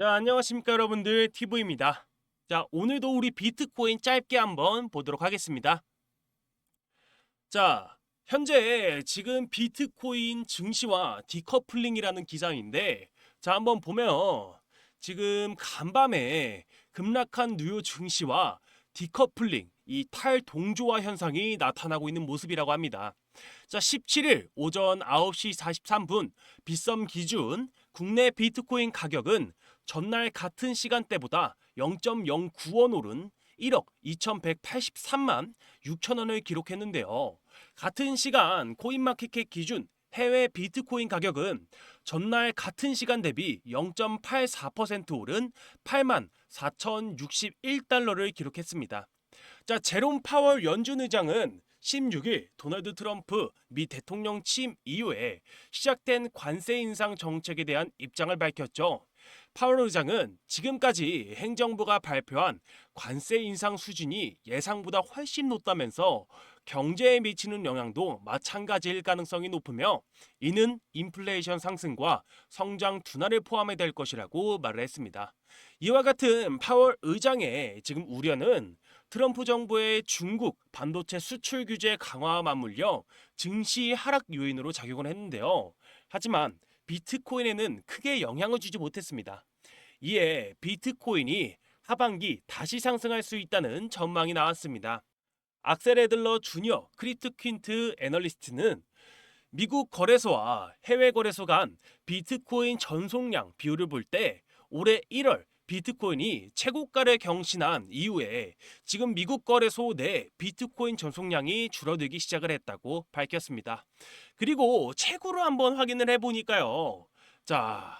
자, 안녕하십니까 여러분들 티브입니다. 자, 오늘도 우리 비트코인 짧게 한번 보도록 하겠습니다. 자, 현재 지금 비트코인 증시와 디커플링이라는 기사인데 자, 한번 보면 지금 간밤에 급락한 뉴욕 증시와 디커플링 이 탈동조화 현상이 나타나고 있는 모습이라고 합니다. 자, 17일 오전 9시 43분 빗썸 기준 국내 비트코인 가격은 전날 같은 시간대보다 0.09원 오른 1억 2183만 6천 원을 기록했는데요. 같은 시간 코인마켓캡 기준 해외 비트코인 가격은 전날 같은 시간 대비 0.84% 오른 8만 4,061달러를 기록했습니다. 자, 제롬 파월 연준 의장은 16일 도널드 트럼프 미 대통령 취임 이후에 시작된 관세 인상 정책에 대한 입장을 밝혔죠. 파월 의장은 지금까지 행정부가 발표한 관세 인상 수준이 예상보다 훨씬 높다면서 경제에 미치는 영향도 마찬가지일 가능성이 높으며 이는 인플레이션 상승과 성장 둔화를 포함해 될 것이라고 말을 했습니다. 이와 같은 파월 의장의 지금 우려는 트럼프 정부의 중국 반도체 수출 규제 강화와 맞물려 증시 하락 요인으로 작용을 했는데요. 하지만 비트코인에는 크게 영향을 주지 못했습니다. 이에 비트코인이 하반기 다시 상승할 수 있다는 전망이 나왔습니다. 악셀 애들러 주니어 크리트 퀸트 애널리스트는 미국 거래소와 해외 거래소 간 비트코인 전송량 비율을 볼 때 올해 1월 비트코인이 최고가를 경신한 이후에 지금 미국 거래소 내 비트코인 전송량이 줄어들기 시작을 했다고 밝혔습니다. 그리고 최고로 한번 확인을 해보니까요. 자,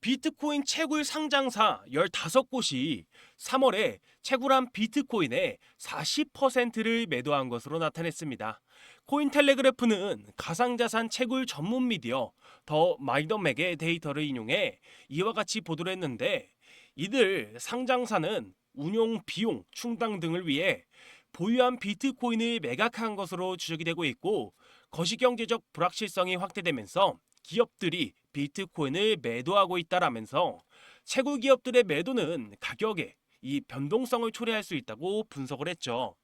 비트코인 채굴 상장사 15곳이 3월에 채굴한 비트코인의 40%를 매도한 것으로 나타냈습니다. 코인텔레그래프는 가상자산 채굴 전문 미디어 더 마이더맥의 데이터를 인용해 이와 같이 보도를 했는데 이들 상장사는 운용 비용 충당 등을 위해 보유한 비트코인을 매각한 것으로 추적이 되고 있고 거시경제적 불확실성이 확대되면서 기업들이 비트코인을 매도하고 있다라면서 채굴 기업들의 매도는 가격에 이 변동성을 초래할 수 있다고 분석을 했죠.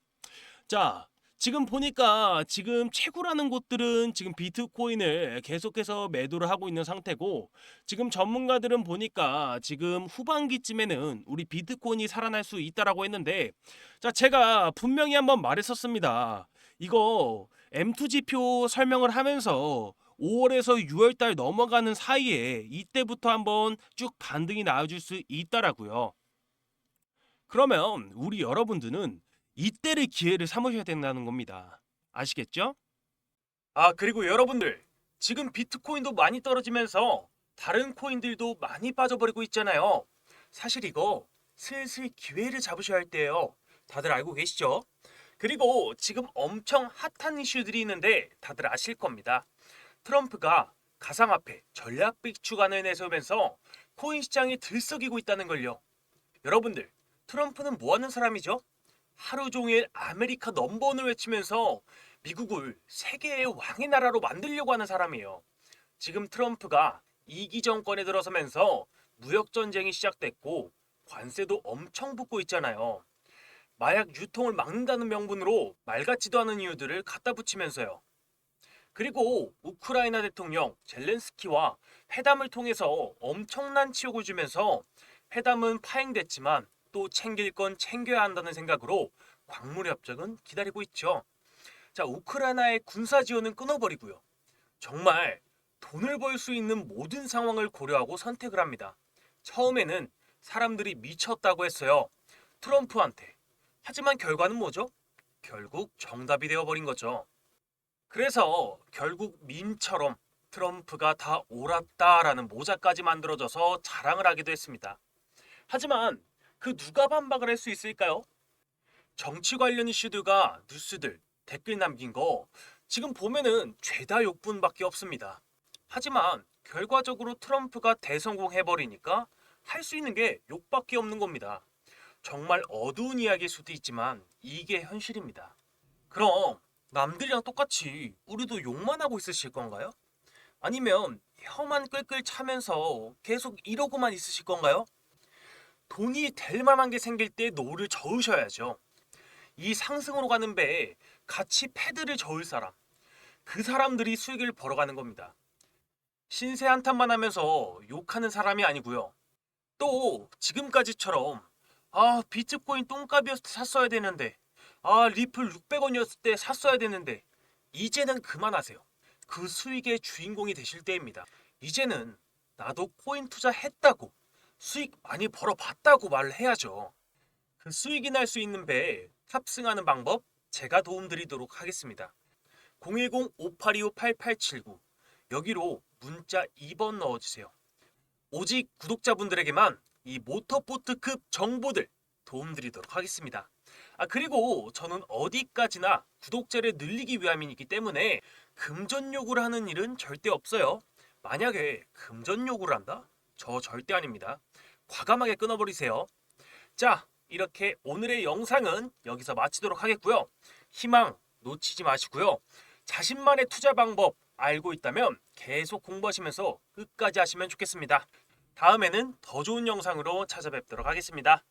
자, 지금 보니까 지금 채굴하는 곳들은 지금 비트코인을 계속해서 매도를 하고 있는 상태고 지금 전문가들은 보니까 지금 후반기쯤에는 우리 비트코인이 살아날 수 있다라고 했는데 자, 제가 분명히 한번 말했었습니다. 이거 M2 지표 설명을 하면서 5월에서 6월달 넘어가는 사이에 이때부터 한번 쭉 반등이 나와줄 수 있다라고요. 그러면 우리 여러분들은 이때를 기회를 삼으셔야 된다는 겁니다. 아시겠죠? 아 그리고 여러분들 지금 비트코인도 많이 떨어지면서 다른 코인들도 많이 빠져버리고 있잖아요. 사실 이거 슬슬 기회를 잡으셔야 할 때예요. 다들 알고 계시죠? 그리고 지금 엄청 핫한 이슈들이 있는데 다들 아실 겁니다. 트럼프가 가상화폐 전략 비축안을 내세우면서 코인 시장이 들썩이고 있다는 걸요. 여러분들, 트럼프는 뭐 하는 사람이죠? 하루 종일 아메리카 넘버원을 외치면서 미국을 세계의 왕의 나라로 만들려고 하는 사람이에요. 지금 트럼프가 이기 정권에 들어서면서 무역 전쟁이 시작됐고 관세도 엄청 붙고 있잖아요. 마약 유통을 막는다는 명분으로 말 같지도 않은 이유들을 갖다 붙이면서요. 그리고 우크라이나 대통령 젤렌스키와 회담을 통해서 엄청난 치욕을 주면서 회담은 파행됐지만 또 챙길 건 챙겨야 한다는 생각으로 광물 협정은 기다리고 있죠. 자, 우크라이나의 군사 지원은 끊어버리고요. 정말 돈을 벌 수 있는 모든 상황을 고려하고 선택을 합니다. 처음에는 사람들이 미쳤다고 했어요. 트럼프한테. 하지만 결과는 뭐죠? 결국 정답이 되어버린 거죠. 그래서 결국 밈처럼 트럼프가 다 옳았다라는 모자까지 만들어져서 자랑을 하기도 했습니다. 하지만 그 누가 반박을 할 수 있을까요? 정치 관련 이슈들과 뉴스들 댓글 남긴 거 지금 보면은 죄다 욕분밖에 없습니다. 하지만 결과적으로 트럼프가 대성공해버리니까 할 수 있는 게 욕밖에 없는 겁니다. 정말 어두운 이야기일 수도 있지만 이게 현실입니다. 그럼 남들이랑 똑같이 우리도 욕만 하고 있으실 건가요? 아니면 혀만 끌끌 차면서 계속 이러고만 있으실 건가요? 돈이 될 만한 게 생길 때 노를 저으셔야죠. 이 상승으로 가는 배에 같이 패드를 저을 사람, 그 사람들이 수익을 벌어가는 겁니다. 신세 한탄만 하면서 욕하는 사람이 아니고요. 또 지금까지처럼 아 비트코인 똥값이었을 때 샀어야 되는데 아 리플 600원이었을 때 샀어야 되는데 이제는 그만하세요. 그 수익의 주인공이 되실 때입니다. 이제는 나도 코인 투자했다고 수익 많이 벌어봤다고 말을 해야죠. 그 수익이 날 수 있는 배에 탑승하는 방법 제가 도움드리도록 하겠습니다. 010-582-8879 여기로 문자 2번 넣어주세요. 오직 구독자분들에게만 이 모터보트급 정보들 도움드리도록 하겠습니다. 아 그리고 저는 어디까지나 구독자를 늘리기 위함이기 때문에 금전 요구를 하는 일은 절대 없어요. 만약에 금전 요구를 한다? 저 절대 아닙니다. 과감하게 끊어버리세요. 자, 이렇게 오늘의 영상은 여기서 마치도록 하겠고요. 희망 놓치지 마시고요. 자신만의 투자 방법 알고 있다면 계속 공부하시면서 끝까지 하시면 좋겠습니다. 다음에는 더 좋은 영상으로 찾아뵙도록 하겠습니다.